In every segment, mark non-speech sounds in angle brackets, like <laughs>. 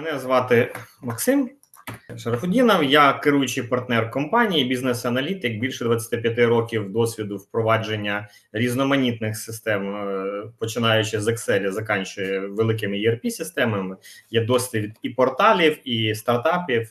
Мене звати Максим Шарафудінов. Я керуючий партнер компанії, бізнес-аналітик, більше 25 років досвіду впровадження різноманітних систем, е, починаючи з Excel, заканчує великими ERP-системами. Є досвід і порталів, і стартапів.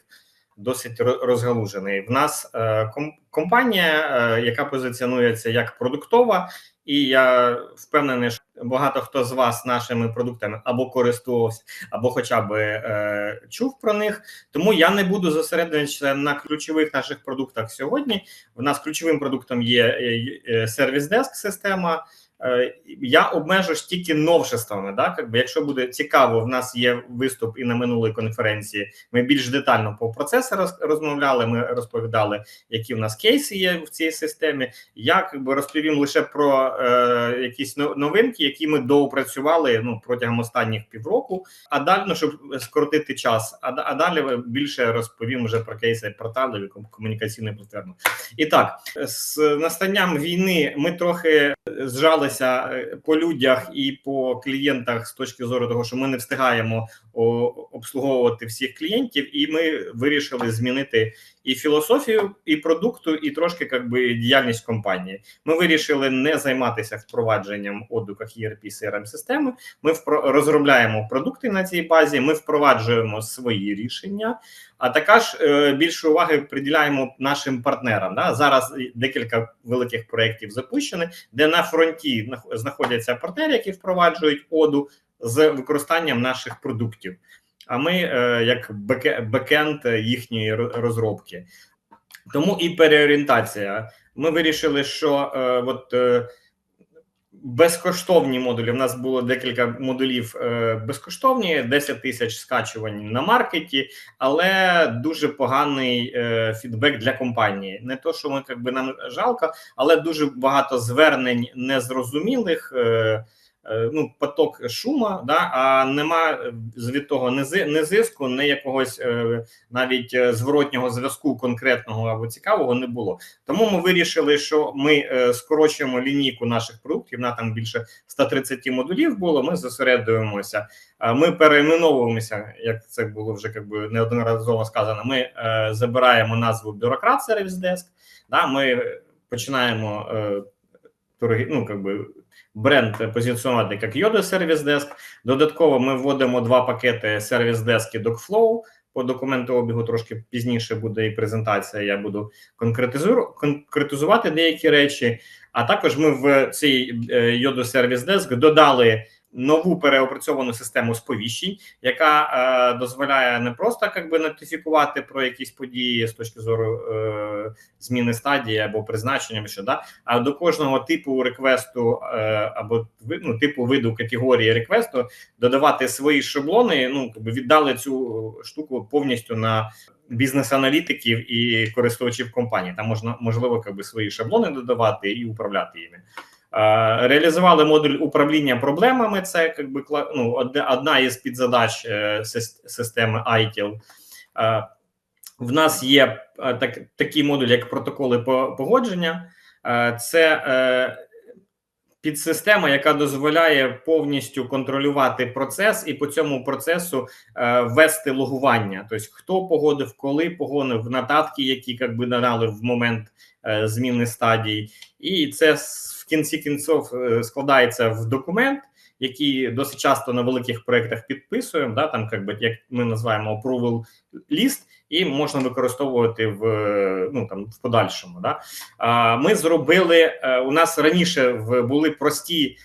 Досить розгалужений. В нас е, компанія, е, яка позиціонується як продуктова, і я впевнений, що багато хто з вас нашими продуктами або користувався, або хоча б е, чув про них. Тому я не буду зосереджуватися на ключових наших продуктах сьогодні. В нас ключовим продуктом є е, е, сервіс-деск система. Е, Я обмежусь тільки новшествами. Да? Якби, якщо буде цікаво, в нас є виступ і на минулій конференції. Ми більш детально по процесу роз- розмовляли. Ми розповідали, які в нас кейси є в цій системі. Я якби розповім лише про е, якісь новинки, які ми доопрацювали ну протягом останніх півроку. А далі, ну, щоб скоротити час, а, а далі більше розповім вже про кейси порталів і комунікаційної платформи. І так, з настанням війни ми трохи зжалися е, по людях і по клієнтах з точки зору того, що ми не встигаємо обслуговувати всіх клієнтів, і ми вирішили змінити і філософію, і продукту, і трошки як би діяльність компанії. Ми вирішили не займатися впровадженням одуках ERP crm системи. Ми розробляємо продукти на цій базі. Ми впроваджуємо свої рішення. А також е, більше уваги приділяємо нашим партнерам. Да? Зараз декілька великих проєктів запущені, де на фронті знаходяться партнери, які впроваджують оду з використанням наших продуктів. А ми е, як беке- бекенд їхньої розробки. Тому і переорієнтація. Ми вирішили, що е, от е, безкоштовні модулі. У нас було декілька модулів безкоштовні, 10 тисяч скачувань на маркеті, але дуже поганий фідбек для компанії. Не то, що ми як би нам жалко, але дуже багато звернень незрозумілих. Е, Ну, поток шума, да, а нема е, від того не, зиску, не якогось е, навіть зворотнього зв'язку конкретного або цікавого не було. Тому ми вирішили, що ми скорочуємо лінійку наших продуктів. На там більше 130 модулів було. Ми зосереджуємося. А Ми перейменовуємося, як це було вже якби неодноразово сказано. Ми забираємо назву бюрократ Service Desk. Да, ми починаємо торги, ну, якби, бренд позиціонувати як Yoda Service Desk. Додатково ми вводимо два пакети Service Desk і DocFlow. По документообігу трошки пізніше буде і презентація. Я буду конкретизувати деякі речі. А також ми в цей Yodo Service Desk додали нову переопрацьовану систему сповіщень, яка е, дозволяє не просто як би нотифікувати про якісь події з точки зору е, зміни стадії або призначення, що да, а до кожного типу реквесту е, або ну, типу виду категорії реквесту додавати свої шаблони. Ну якби віддали цю штуку повністю на бізнес-аналітиків і користувачів компанії. Там можна можливо якби свої шаблони додавати і управляти їми. Е, Реалізували модуль управління проблемами. Це якби ну, одна із підзадач е, системи ITIL. Е, В нас є так, такий модуль, як протоколи по- погодження. Це підсистема, яка дозволяє повністю контролювати процес і по цьому процесу вести логування. Тобто, хто погодив, коли погодив, нотатки, які як би надали в момент зміни стадій, і це кінці кінців е, складається в документ. Який досить часто на великих проєктах підписуємо, да, там як як ми називаємо approval list, і можна використовувати в е, ну там в подальшому. Да. Ми зробили е, у нас раніше були прості,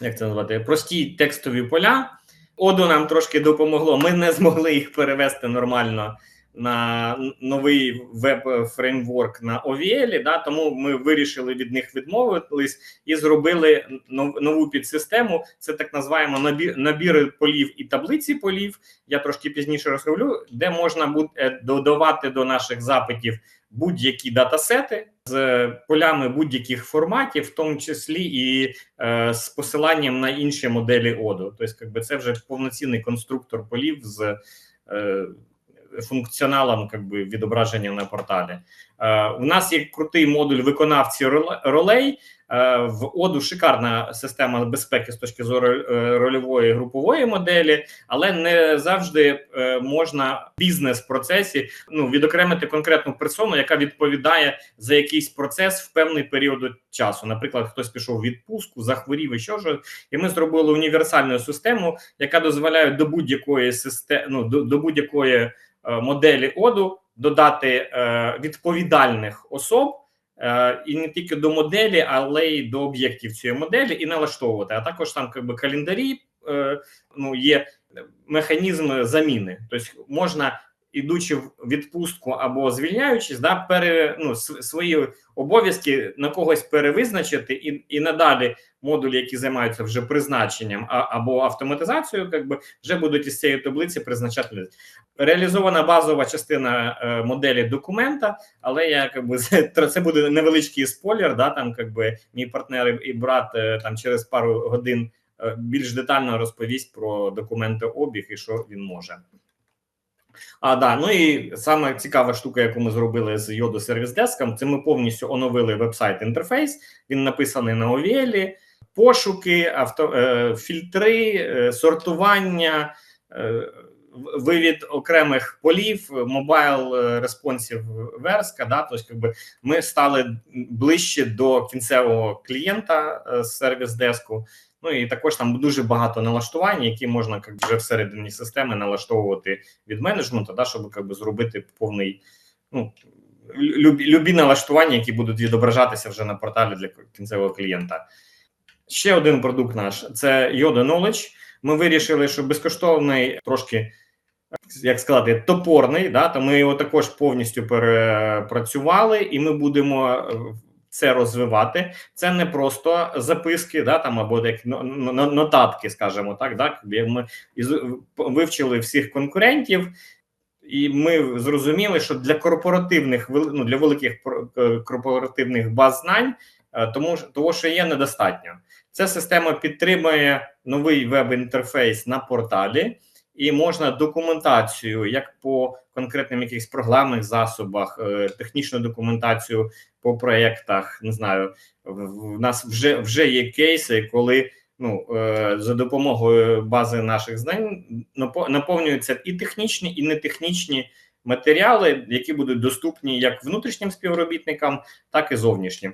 як це назвати, прості текстові поля. Оду нам трошки допомогло. Ми не змогли їх перевести нормально на новий веб-фреймворк на OVL, да, тому ми вирішили від них відмовитись і зробили нову підсистему. Це так називаємо набір, набіри полів і таблиці полів. Я трошки пізніше розроблю, де можна буде додавати до наших запитів будь-які датасети з полями будь-яких форматів, в тому числі і е, з посиланням на інші моделі оду. Тобто, якби це вже повноцінний конструктор полів з е, функціоналом, якби відображення на порталі. Е, У нас є крутий модуль виконавці ролей. Е, В Оду шикарна система безпеки з точки зору е, рольової групової моделі, але не завжди можна бізнес-процесі ну, відокремити конкретну персону, яка відповідає за якийсь процес в певний період часу. Наприклад, хтось пішов в відпустку, захворів і що ж, і ми зробили універсальну систему, яка дозволяє до будь-якої системи, ну, до, до будь-якої моделі оду додати е, відповідальних особ. Е, і не тільки до моделі, але й до об'єктів цієї моделі, і налаштовувати. А також там якби календарі е, ну є механізм заміни. Тобто можна, ідучи в відпустку або звільняючись, да, пере, ну, свої обов'язки на когось перевизначити, і, і надалі модулі, які займаються вже призначенням а, або автоматизацією, якби вже будуть із цієї таблиці призначати. Реалізована базова частина е, моделі документа, але я якби <laughs> це буде невеличкий спойлер. Да, там якби мій партнер і- і брат е, там через пару годин е, більш детально розповість про документи обіг і що він може. А да, ну і саме цікава штука, яку ми зробили з Йоду Сервіс Деском, це ми повністю оновили вебсайт інтерфейс. Він написаний на OVL, пошуки, авто, е, фільтри, е, сортування, е, вивід окремих полів, мобайл респонсів верска. Да, тобто, якби ми стали ближче до кінцевого клієнта е, з сервіс деску. Ну і також там дуже багато налаштувань, які можна як, вже всередині системи налаштовувати від менеджменту, да, щоб як, би, зробити повний ну, любі, любі налаштування, які будуть відображатися вже на порталі для кінцевого клієнта. Ще один продукт наш це Yoda Knowledge. Ми вирішили, що безкоштовний трошки. Як сказати, топорний, да, то ми його також повністю перепрацювали, і ми будемо це розвивати. Це не просто записки, да, там або як но- но- нотатки, скажімо так. Да, ми вивчили всіх конкурентів, і ми зрозуміли, що для корпоративних ну, для великих е, корпоративних баз знань, е, тому ж- того, що є недостатньо. Ця система підтримує новий веб-інтерфейс на порталі, і можна документацію як по конкретним якихось програмних засобах, е, технічну документацію по проєктах. Не знаю, в, нас вже вже є кейси, коли ну е, за допомогою бази наших знань напо- наповнюються і технічні, і нетехнічні матеріали, які будуть доступні як внутрішнім співробітникам, так і зовнішнім.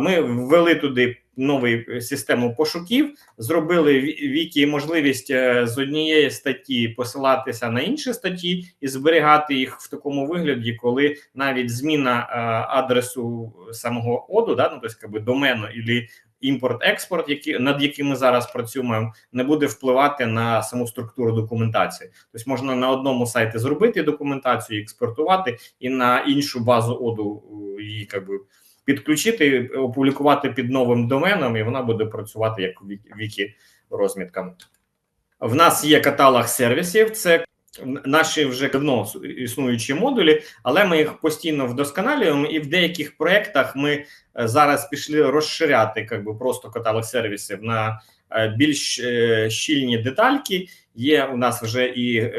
Ми ввели туди нову систему пошуків, зробили ві- вікі можливість е, з однієї статті посилатися на інші статті і зберігати їх в такому вигляді, коли навіть зміна е, адресу самого оду, да, ну тобто якби домену і імпорт-експорт, які над яким ми зараз працюємо, не буде впливати на саму структуру документації. Тобто можна на одному сайті зробити документацію, експортувати, і на іншу базу оду е, її якби підключити, опублікувати під новим доменом, і вона буде працювати як вікі, розмітка. В нас є каталог сервісів. Це наші вже давно існуючі модулі, але ми їх постійно вдосконалюємо, і в деяких проєктах ми е, зараз пішли розширяти как би, просто каталог сервісів на е, більш е, щільні детальки. Є у нас вже і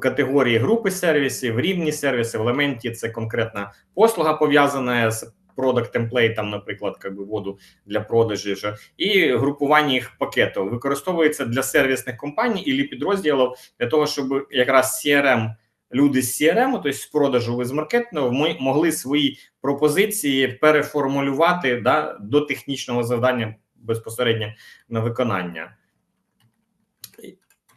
категорії групи сервісів, рівні сервіси, в елементі це конкретна послуга пов'язана з продакт темплейтом, наприклад, как би, воду для продажі вже, і групування їх пакетів використовується для сервісних компаній і підрозділів для того, щоб якраз CRM, люди з CRM, тобто з продажу ви з маркетингу, могли свої пропозиції переформулювати да, до технічного завдання безпосередньо на виконання.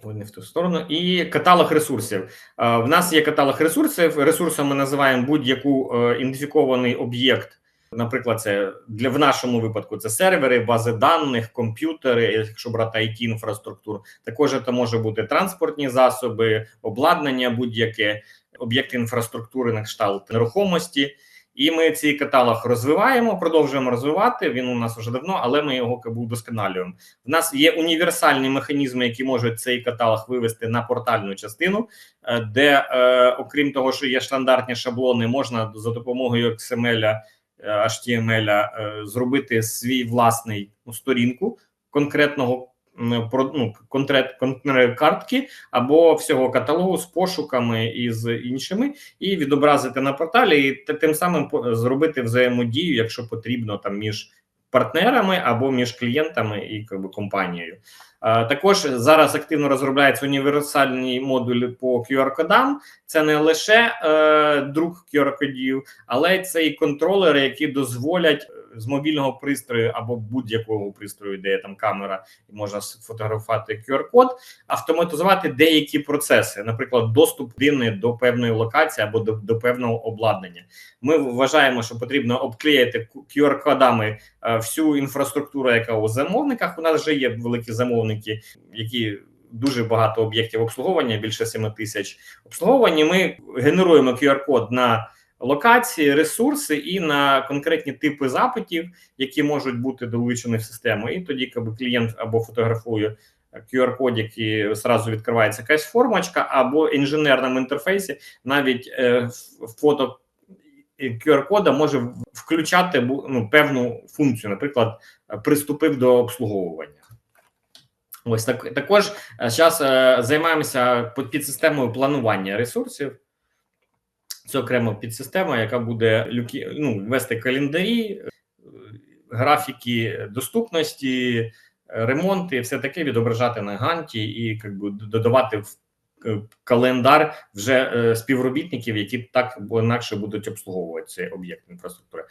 Не в ту сторону. І каталог ресурсів. В нас є каталог ресурсів. Ресурсом ми називаємо будь-яку е, ідентифікований об'єкт. Наприклад, це для в нашому випадку це сервери, бази даних, комп'ютери, якщо брати it інфраструктуру. Також це може бути транспортні засоби, обладнання, будь-яке об'єкти інфраструктури на кшталт нерухомості. І ми цей каталог розвиваємо, продовжуємо розвивати. Він у нас вже давно, але ми його удосконалюємо. В нас є універсальні механізми, які можуть цей каталог вивести на портальну частину, е, де, е, окрім того, що є стандартні шаблони, можна за допомогою XML, HTML е, зробити свій власний ну, сторінку конкретного ну, конкрет, конкрет картки або всього каталогу з пошуками і з іншими, і відобразити на порталі, і тим самим зробити взаємодію, якщо потрібно, там між партнерами або між клієнтами і якби, компанією. Е, Також зараз активно розробляється універсальні модулі по QR-кодам. Це не лише е, друк QR-кодів, але це і контролери, які дозволять з мобільного пристрою або будь-якого пристрою, де є там камера, і можна сфотографувати QR-код, автоматизувати деякі процеси, наприклад, доступ людини до певної локації або до, до певного обладнання. Ми вважаємо, що потрібно обклеїти QR-кодами е, всю інфраструктуру, яка у замовниках. У нас вже є великі замовники, які дуже багато об'єктів обслуговування, більше 7 тисяч обслуговування. Ми генеруємо QR-код на локації, ресурси і на конкретні типи запитів, які можуть бути долучені в систему. І тоді, коли клієнт або фотографує QR-код, який зразу відкривається якась формочка, або інженерному інтерфейсі навіть е, фото QR-кода може включати ну, певну функцію, наприклад, е, приступив до обслуговування. Ось так також зараз займаємося під- підсистемою планування ресурсів. Це окрема підсистема, яка буде люки, ну, вести календарі, е, графіки доступності, ремонти, все таке відображати на ганті і як би, додавати в е, календар вже е, співробітників, які так або інакше будуть обслуговувати цей об'єкт інфраструктури.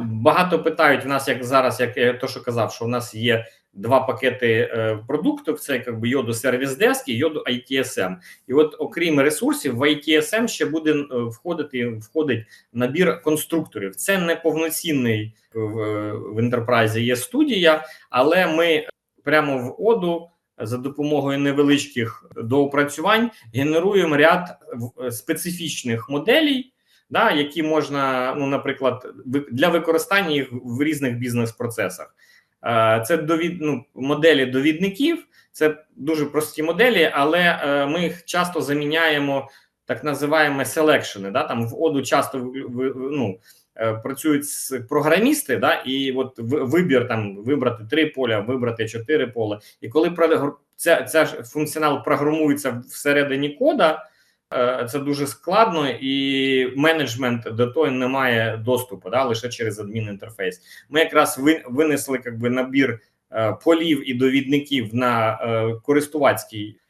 Багато питають в нас, як зараз, як я то, що казав, що в нас є два пакети е, продуктів: це якби йоду сервіс деск і йоду ITSM. І от, окрім ресурсів, в ITSM ще буде е, входити входить набір конструкторів. Це не повноцінний в, в ентерпрайзі є студія, але ми прямо в оду за допомогою невеличких доопрацювань генеруємо ряд специфічних моделей. Да, які можна, ну, наприклад, для використання їх в різних бізнес-процесах. Е, Це довід, ну, моделі довідників, це дуже прості моделі, але е, ми їх часто заміняємо так називаємо селекшени. Да? Там в оду часто ну, е, працюють програмісти, да? і от вибір там вибрати три поля, вибрати чотири поля. І коли ця, ця функціонал програмується всередині кода. Е, Це дуже складно, і менеджмент до того не має доступу да, лише через адмінінтерфейс. Ми якраз винесли как би, набір е, полів і довідників на е, користувацький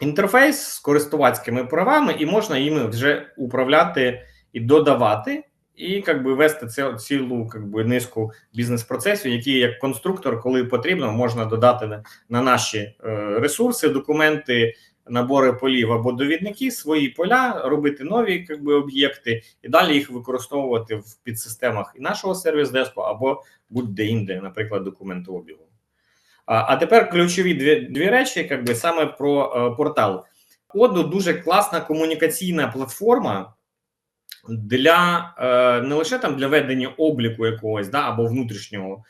інтерфейс з користувацькими правами, і можна їми вже управляти і додавати, і как би, вести це, цілу как би, низку бізнес-процесів, які як конструктор, коли потрібно, можна додати на, на наші ресурси, документи. Набори полів або довідники, свої поля, робити нові как би, об'єкти і далі їх використовувати в підсистемах і нашого сервіс-деску або будь-де інде, наприклад, документообігу. А, а тепер ключові дві, дві речі, як би саме про е, портал. Оду дуже класна комунікаційна платформа для е, не лише там для ведення обліку якогось да, або внутрішнього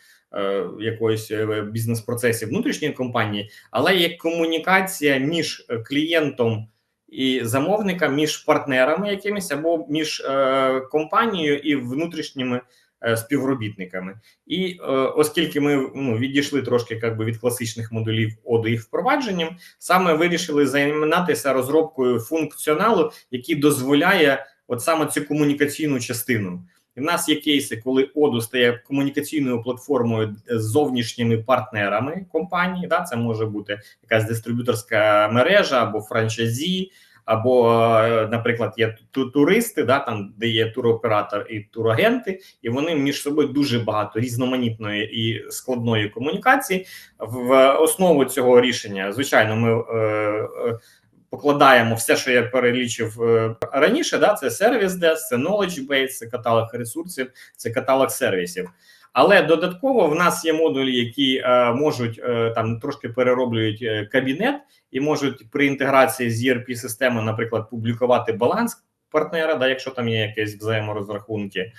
якоїсь е, бізнес-процесів внутрішньої компанії, але як комунікація між е, клієнтом і замовником, між партнерами якимись або між е, компанією і внутрішніми е, співробітниками. І е, оскільки ми ну, відійшли трошки як би, від класичних модулів оду їх впровадженням, саме вирішили займатися розробкою функціоналу, який дозволяє от саме цю комунікаційну частину. І в нас є кейси, коли оду стає комунікаційною платформою з зовнішніми партнерами компанії. Да, це може бути якась дистриб'юторська мережа або франчайзі, або, е, наприклад, є туристи, да, там де є туроператор і турагенти, і вони між собою дуже багато різноманітної і складної комунікації. В основу цього рішення, звичайно, ми е, е, покладаємо все, що я перелічив е, раніше. Да, це сервіс дес, це knowledge base, це каталог ресурсів, це каталог сервісів. Але додатково в нас є модулі, які е, можуть е, там трошки перероблюють е, кабінет і можуть при інтеграції з erp системи наприклад, публікувати баланс партнера, да, якщо там є якісь взаєморозрахунки.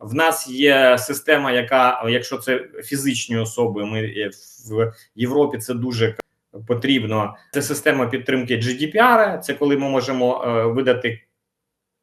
В нас є система, яка, якщо це фізичні особи, ми е, в Європі це дуже потрібно. Це система підтримки GDPR, Це коли ми можемо е, видати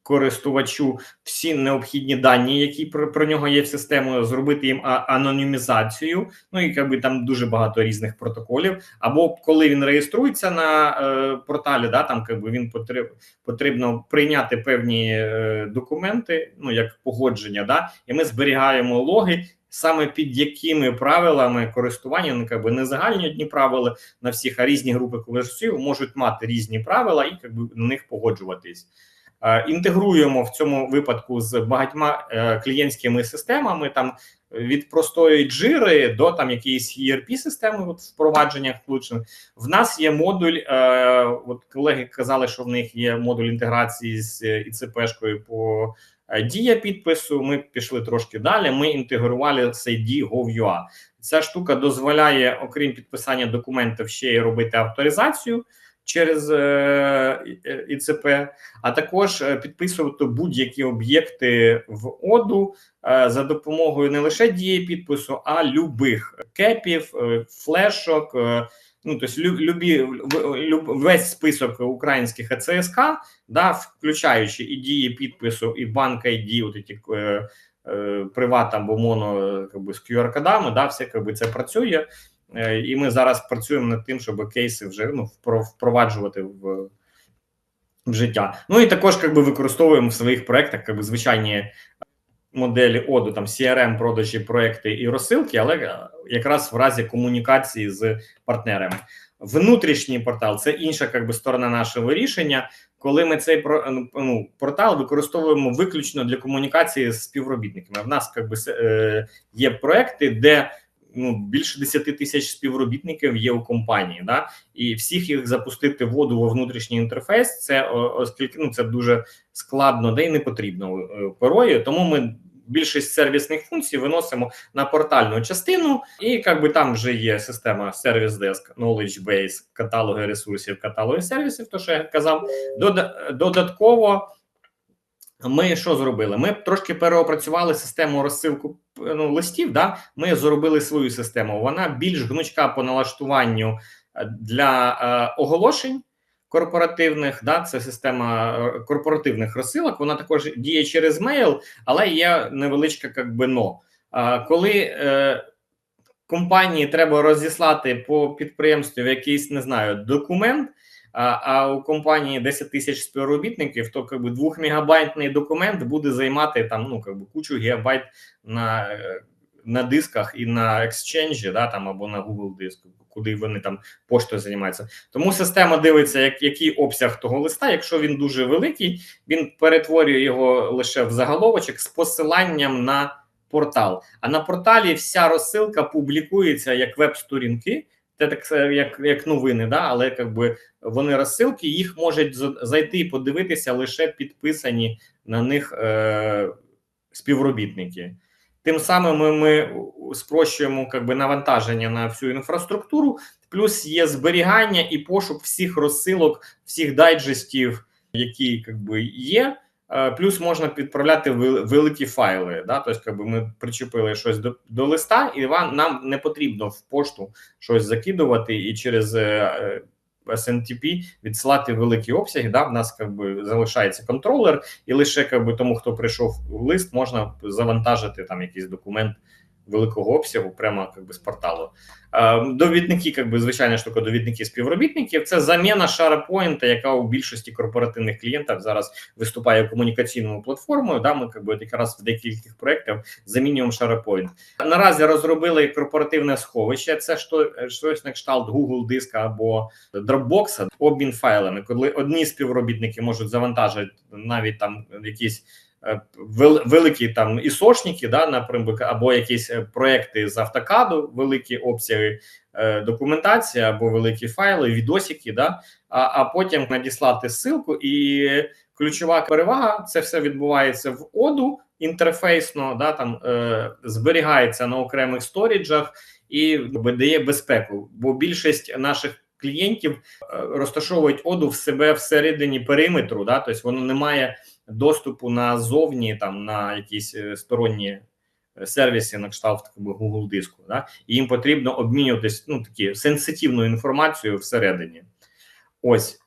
користувачу всі необхідні дані, які про, про нього є в систему, зробити їм анонімізацію. Ну і якби там дуже багато різних протоколів. Або коли він реєструється на е, порталі, да там якби він потріб, потрібно прийняти певні е, документи, ну як погодження, да, і ми зберігаємо логи. Саме під якими правилами користування ну, якби не загальні одні правила на всіх, а різні групи користувачів можуть мати різні правила і якби на них погоджуватись. Е, інтегруємо в цьому випадку з багатьма е, клієнтськими системами, там від простої джири до там якісь erp системи от впровадження включених. В нас є модуль. Е, от колеги казали, що в них є модуль інтеграції з ІЦП-шкою по дія підпису. Ми пішли трошки далі. Ми інтегрували цей Gov.ua. Ця штука дозволяє, окрім підписання документів, ще й робити авторизацію через е, ІЦП, а також е, підписувати будь-які об'єкти в оду е, за допомогою не лише дії підпису, а любих кепів, флешок. Ну, тобто любі, люб, весь список українських АЦСК, да, включаючи і дії підпису, і банк ID, от ці е, е, приват або моно би, з QR-кодами, да, все би, це працює. Е, і ми зараз працюємо над тим, щоб кейси вже ну, впроваджувати в в життя. Ну і також якби використовуємо в своїх проєктах якби, звичайні моделі оду, там CRM, продажі, проекти і розсилки, але якраз в разі комунікації з партнерами. Внутрішній портал це інша якби, сторона нашого рішення. Коли ми цей ну, портал використовуємо виключно для комунікації з співробітниками. В нас якби, е, є проекти, де ну більше 10 тисяч співробітників є у компанії, да і всіх їх запустити воду во внутрішній інтерфейс. Це оскільки ну це дуже складно, де й не потрібно е, порою. Тому ми. Більшість сервісних функцій виносимо на портальну частину, і як би там вже є система Service Desk, Knowledge Base, каталоги ресурсів, каталоги сервісів. То що я казав, додатково ми що зробили? Ми трошки переопрацювали систему розсилку ну, листів. Да? Ми зробили свою систему. Вона більш гнучка по налаштуванню е, для е, оголошень корпоративних. Да? Це система е, корпоративних розсилок. Вона також діє через мейл, але є невеличке як би, но. Е, коли е, компанії треба розіслати по підприємству якийсь не знаю документ. А а у компанії 10 тисяч співробітників, то как би, 2 документ буде займати там ну как би, кучу гігабайт на на дисках і на екschенджі, да, там або на Google диску, куди вони там поштою займаються. Тому система дивиться, як, який обсяг того листа. Якщо він дуже великий, він перетворює його лише в заголовочок з посиланням на портал. А на порталі вся розсилка публікується як веб-сторінки. Це так як як новини, да, але якби вони розсилки, їх можуть зайти і подивитися лише підписані на них е, співробітники. Тим самим ми, ми спрощуємо якби, навантаження на всю інфраструктуру, плюс є зберігання і пошук всіх розсилок, всіх дайджестів, які якби, є. Е, плюс можна підправляти великі файли. Да? Тобто, якби ми причепили щось до до листа, і вам нам не потрібно в пошту щось закидувати і через е, SNTP відсилати великі обсяги. Да? В нас якби залишається контролер, і лише якби, тому, хто прийшов в лист, можна завантажити там якийсь документ великого обсягу, прямо як би, з порталу. Довідники, як би, звичайна штука, довідники співробітників. Це заміна SharePoint, яка у більшості корпоративних клієнтів зараз виступає комунікаційною платформою. Да, Ми як би, якраз в декількох проєктів замінюємо SharePoint. Наразі розробили корпоративне сховище. Це щось на кшталт Google диска або Dropbox, обмін файлами, коли одні співробітники можуть завантажити навіть там якісь. Е, великі там ісошники, да, наприклад, або якісь е, проекти з автокаду, великі обсяги е, документації, або великі файли, відосики, да, а а потім надіслати ссылку. І ключова перевага це все відбувається в оду інтерфейсно, да, там е, зберігається на окремих сторіджах і дає безпеку, бо більшість наших клієнтів розташовують оду в себе всередині периметру, да, тобто воно не має доступу назовні, там на якісь е, сторонні е, сервіси на кшталт Google диску. Да? І їм потрібно обмінюватись ну такі сенситивну інформацію всередині. Ось.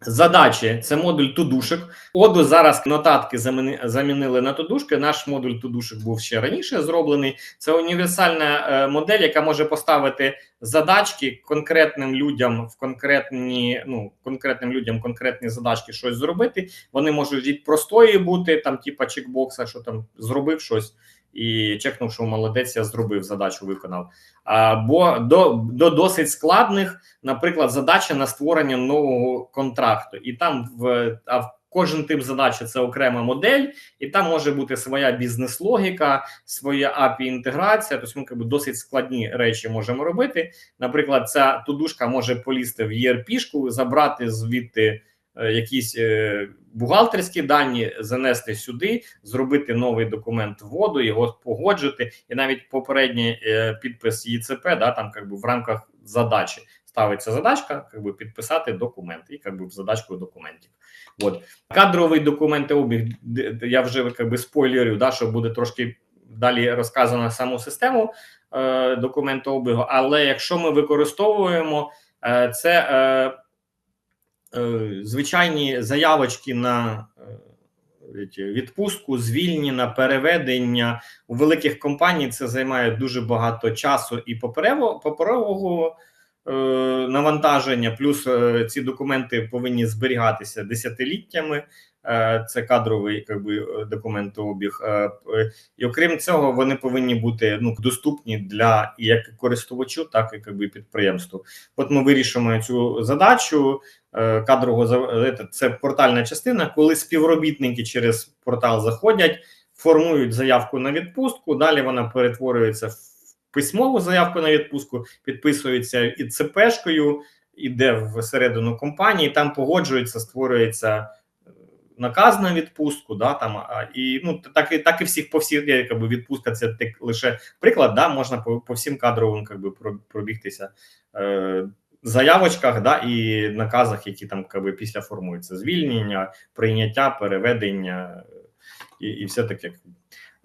Задачі це модуль тудушек. Оду зараз нотатки заміни, замінили на тудушки. Наш модуль тудушек був ще раніше зроблений. Це універсальна е, модель, яка може поставити задачки конкретним людям в конкретні, ну конкретним людям конкретні задачки щось зробити. Вони можуть від простої бути там, типа чекбокса, що там зробив щось. І чекнув, що молодець, я зробив задачу, виконав. Або до до досить складних, наприклад, задача на створення нового контракту, і там в а в кожен тип задачі це окрема модель, і там може бути своя бізнес-логіка, своя API інтеграція. Тобто ми якби, досить складні речі можемо робити. Наприклад, ця тудушка може полізти в ERP-шку, забрати звідти. Е, якісь е, бухгалтерські дані занести сюди, зробити новий документ вводу, його погоджити, і навіть попередній е, підпис ЄЦП, да, там как би в рамках задачі ставиться задачка, как би підписати документ, і как би в задачку документів. От кадровий документообіг, я вже как би спойлерю, да, що буде трошки далі розказано саму систему е, документообігу, але якщо ми використовуємо е, це. Е, звичайні заявочки на е, відпустку, звільнення, переведення у великих компаній це займає дуже багато часу і паперового е, навантаження. Плюс ці документи повинні зберігатися десятиліттями. Це кадровий якби, документообіг. І окрім цього, вони повинні бути ну доступні для як користувачу, так і якби підприємству. От ми вирішимо цю задачу. Е, кадрового це портальна частина, коли співробітники через портал заходять, формують заявку на відпустку. Далі вона перетворюється в письмову заявку на відпустку, підписується і ЦПшкою, іде всередину компанії, там погоджується, створюється. Е, наказ на відпустку, да там і ну так і так і всіх по всіх якби відпустка. Це так лише приклад. Да, можна по по всім кадровим якби пробігтися. Е, заявочках да, і наказах, які там якби, після формуються: звільнення, прийняття, переведення і і все таке.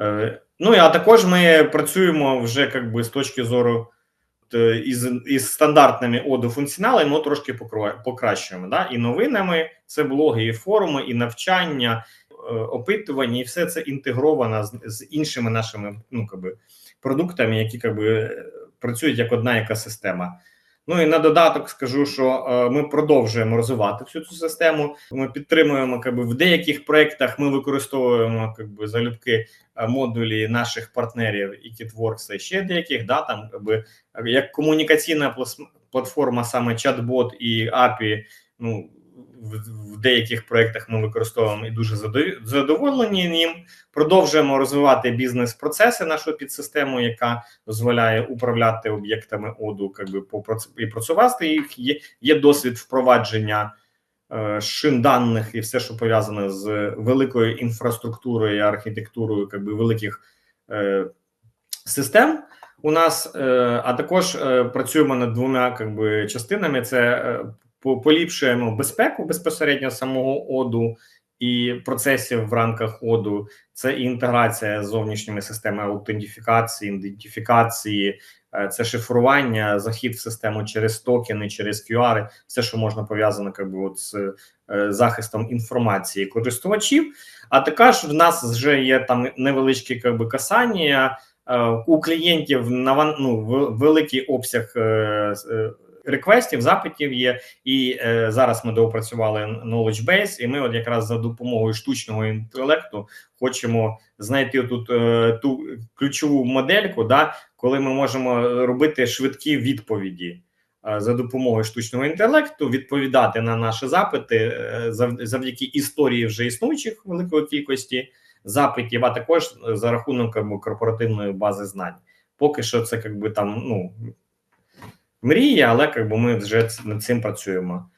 Е, Ну а також ми працюємо вже якби, з точки зору е, із із стандартними оду функціоналами, ну трошки покращуємо. Да? І новинами це блоги, і форуми, і навчання, е, опитування, і все це інтегровано з, з іншими нашими ну, якби, продуктами, які якби, працюють як одна яка система. Ну і на додаток скажу, що е, ми продовжуємо розвивати всю цю систему. Ми підтримуємо якби, в деяких проєктах Ми використовуємо якби, залюбки е, модулі наших партнерів і KitWorks, і ще деяких да там якби, як комунікаційна платформа, саме чат-бот і API, Ну в деяких проєктах ми використовуємо і дуже задоволені ним. Продовжуємо розвивати бізнес-процеси нашу підсистему, яка дозволяє управляти об'єктами оду, якби і працювати їх. Є є досвід впровадження е, шин даних і все, що пов'язане з великою інфраструктурою і архітектурою, якби великих е, систем. У нас, е, а також е, працюємо над двома якби, частинами: це е, поліпшуємо безпеку безпосередньо самого оду і процесів в рамках оду. Це і інтеграція з зовнішніми системами аутентифікації, ідентифікації, е, це шифрування, захід в систему через токени, через QR, все, що можна пов'язано от з е, захистом інформації користувачів. А також в нас вже є там невеличкі якби, касання. Е, у клієнтів на ну, великий обсяг реквестів, запитів є, і е, зараз ми доопрацювали knowledge base, і ми, от якраз за допомогою штучного інтелекту, хочемо знайти тут е, ту ключову модельку, да, коли ми можемо робити швидкі відповіді. Е, за допомогою штучного інтелекту відповідати на наші запити е, завдяки історії вже існуючих великої кількості запитів, а також за рахунок корпоративної бази знань. Поки що це якби там ну мрії, але якби ми вже над цим працюємо.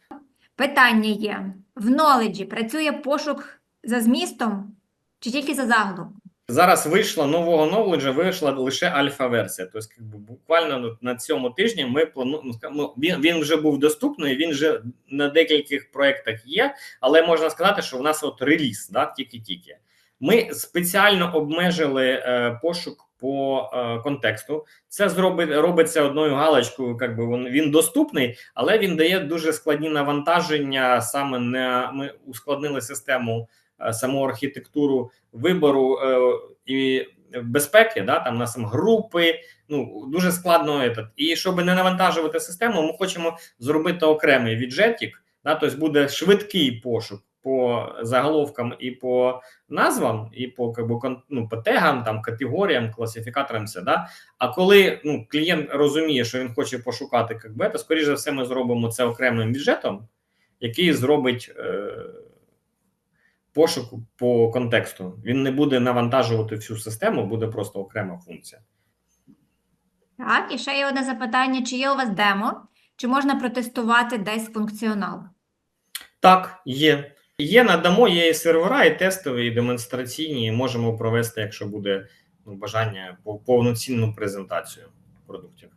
Питання є: в ноледжі працює пошук за змістом чи тільки за загалом? Зараз вийшла нового knowledge, вийшла лише альфа-версія. Тобто, буквально на цьому тижні ми плануємо ну, він, він вже був доступний, він вже на декількох проєктах є, але можна сказати, що в нас от реліз, да, тільки-тільки. Ми спеціально обмежили е, пошук по е, контексту. Це зробить робиться одною галочкою. Як би він, він доступний, але він дає дуже складні навантаження. Саме не ми ускладнили систему е, саму архітектуру вибору е, і безпеки. Да, там у нас там групи. Ну дуже складно этот. І щоб не навантажувати систему, ми хочемо зробити окремий віджетік. Да, тобто буде швидкий пошук по заголовкам і по назвам, і по как кон- ну, по тегам, там, категоріям, класифікаторам, все. Да? А коли ну, клієнт розуміє, що він хоче пошукати, как би, то, скоріш за все, ми зробимо це окремим бюджетом, який зробить е, пошук по контексту. Він не буде навантажувати всю систему, буде просто окрема функція. Так, і ще є одне запитання: чи є у вас демо? Чи можна протестувати десь функціонал? Так, є. Є надамо, є і сервера, і тестові, і демонстраційні. Можемо провести, якщо буде ну, бажання, пов- повноцінну презентацію продуктів.